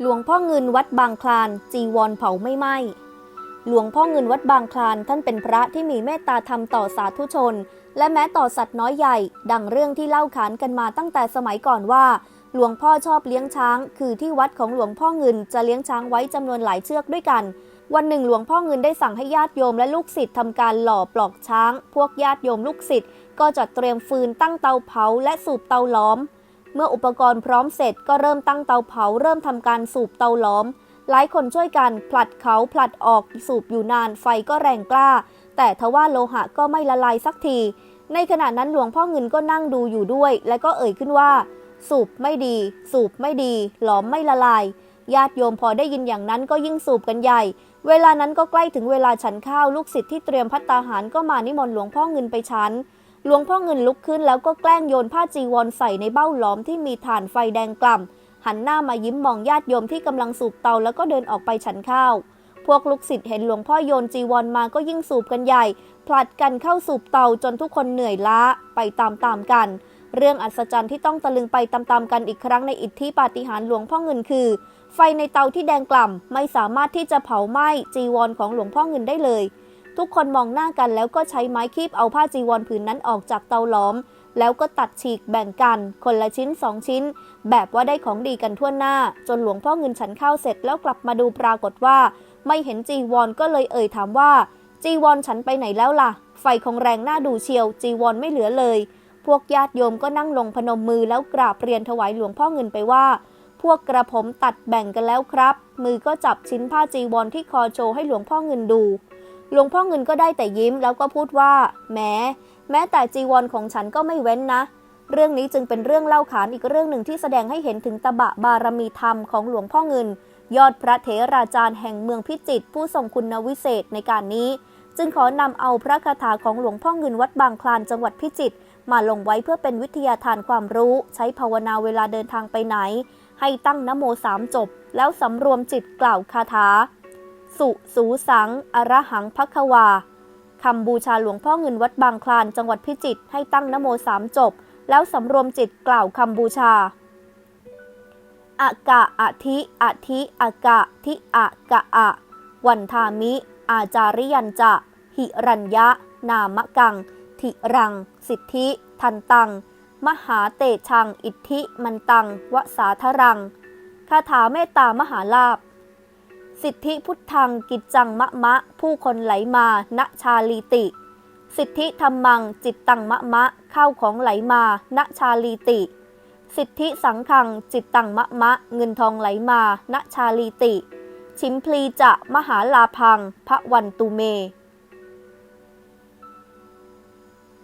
หลวงพ่อเงินวัดบางคลาน จีวรเผาไม่ไหม้หลวงพ่อเงินวัดบางคลานท่านเป็นพระที่มีเมตตาธรรมต่อสาธุชน และแม้ต่อสัตว์น้อยใหญ่ ดังเรื่องที่เล่าขานกันมาตั้งแต่สมัยก่อนว่า หลวงพ่อชอบเลี้ยงช้าง คือที่วัดของหลวงพ่อเงินจะเลี้ยงช้างไว้จำนวนหลายเชือกด้วยกัน วันหนึ่งหลวงพ่อเงินได้สั่งให้ญาติโยมและลูกศิษย์ทำการหล่อปลอกช้าง พวกญาติโยมลูกศิษย์ก็จัดเตรียมฟืนตั้งเตาเผาและสูบเตาล้อม เมื่ออุปกรณ์พร้อมเสร็จก็เริ่มตั้งเตาเผาเริ่มทำการสูบเตาล้อม หลายคนช่วยกันผลัดเขาผลัดออกสูบอยู่นานไฟก็แรงกล้า แต่ทว่าโลหะก็ไม่ละลายสักที ในขณะนั้นหลวงพ่อเงินก็นั่งดูอยู่ด้วย และก็เอ่ยขึ้นว่า สูบไม่ดี สูบไม่ดีหลอมไม่ละลายญาติโยมพอได้ยินอย่างนั้นก็ยิ่งสูบกันใหญ่ เวลานั้นก็ใกล้ถึงเวลาฉันข้าวลูกศิษย์ที่เตรียมพัตตาหารก็มานิมนต์หลวงพ่อเงินไปฉัน หลวงพ่อเงินลุกขึ้นแล้วก็แกล้งโยนผ้าจีวรใส่ในเบ้าหลอมที่มีถ่านไฟแดงกล่ำหันหน้ามายิ้มมองญาติโยมที่กำลังสูบเตาแล้วก็เดินออกไปฉันข้าว พวกลูกศิษย์เห็นหลวงพ่อโยนจีวรมาก็ยิ่งสูบกันใหญ่ ผลัดกันเข้าสูบเตาจนทุกคนเหนื่อยล้าไปตามๆกัน เรื่องอัศจรรย์ที่ต้องตะลึงไปตามๆกันอีกครั้งในอิทธิปาฏิหาริย์หลวงพ่อเงินคือ ไฟในเตาที่แดงกล่ำไม่สามารถที่จะเผาไหม้จีวรของหลวงพ่อเงินได้เลย ทุกคนมองหน้ากันแล้วก็ใช้ไม้คีบเอาผ้าจีวรผืนนั้นออกจากเตาล้อม แล้วก็ตัดฉีกแบ่งกัน คนละชิ้นสองชิ้น แบบว่าได้ของดีกันทั่วหน้า จนหลวงพ่อเงินฉันข้าวเสร็จแล้วกลับมาดูปรากฏว่า ไม่เห็นจีวรก็เลยเอ่ยถามว่า จีวรฉันไปไหนแล้วล่ะ ไฟคงแรงหน้าดูเชียว จีวรไม่เหลือเลย พวกญาติโยมก็นั่งลงพนมมือแล้วกราบเรียนถวายหลวงพ่อเงินไปว่าพวกกระผมตัดแบ่งกันแล้วครับ มือก็จับชิ้นผ้าจีวรที่คอโชว์ให้หลวงพ่อเงินดู หลวงพ่อเงินก็ได้แต่ยิ้มแล้วก็พูดว่าแหมแม้แต่จีวรของฉันก็ไม่เว้นนะ เรื่องนี้จึงเป็นเรื่องเล่าขานอีกเรื่องหนึ่งที่แสดงให้เห็นถึงตบะบารมีธรรมของหลวงพ่อเงิน ยอดพระเถราจารย์แห่งเมืองพิจิตรผู้ทรงคุณวิเศษในการนี้ จึงขอนำเอาพระคาถาของหลวงพ่อเงินวัดบางคลานจังหวัดพิจิตรมาลงไว้เพื่อเป็นวิทยาทานความรู้ ใช้ภาวนาเวลาเดินทางไปไหน ให้ตั้งนโมสามจบ แล้วสำรวมจิตกล่าวคาถา สุสูสังอรหังพักวาคำบูชาหลวงพ่อเงินวัดบางคลานจังหวัดพิจิตรให้ตั้งนโมสามจบ แล้วสำรวมจิตกล่าวคำบูชาอะกะอะทิอะทิอะกะทิอะกะอะวันทามิ อาจาริยันจะ หิรัญยะนามกังทิรัง สิทธิ ทันตัง มหาเตชัง อิทธิ มันตัง วสาทรัง คาถาเมตตามหาลาภ สิทธิพุทธังกิจจังมะมะ ผู้คนไหลมาณชาลีติ สิทธิธรรมังจิตตังมะมะ ข้าวของไหลมาณชาลีติ สิทธิสังขังจิตตังมะมะ เงินทองไหลมาณชาลีติ ชิมพลีจะมหาลาพังพระวันตุเม